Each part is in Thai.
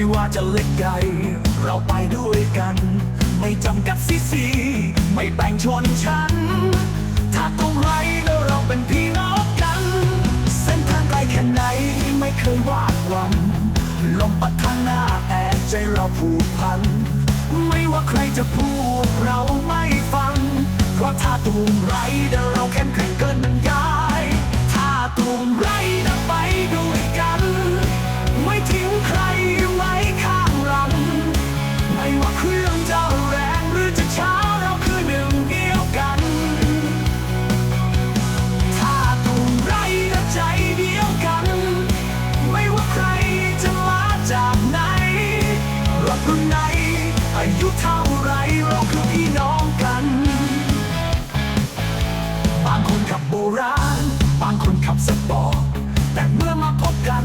ไม่ว่าจะเล็กใหญ่เราไปด้วยกัน ไม่จำกัดสีสี ไม่แบ่งชนชั้น ถ้าตรงไรแล้วเราเป็นพี่น้องกัน เส้นทางไกลแค่ไหนไม่เคยวาดหวั่นลมปัดทางหน้าแต่ใจเราผูกพัน ไม่ว่าใครจะพูดเราไม่ฟัง เพราะถ้าตูมไรเดี๋ยวเราเข้มแข็งเกิน เท่าไรเราคือพี่น้องกัน บางคนขับโบราณ บางคนขับสปอร์ตแต่เมื่อมาพบกัน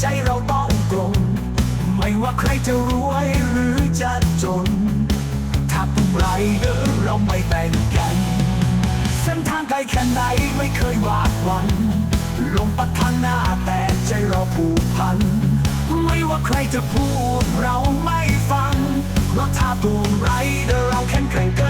ใจเราต้องตรงไม่ว่าใครจะรวยหรือจะจน ถ้าตุ้มไรเดอเราไม่แบ่งกัน เส้นทางไกลแค่ไหนไม่เคยหวาดหวั่นลมปัดทางหน้าแต่ใจเราผูกพัน ไม่ว่าใครจะพูดเราไม่ ถ้าตูมไรเดอร์เราแข็งแกร่งเกิน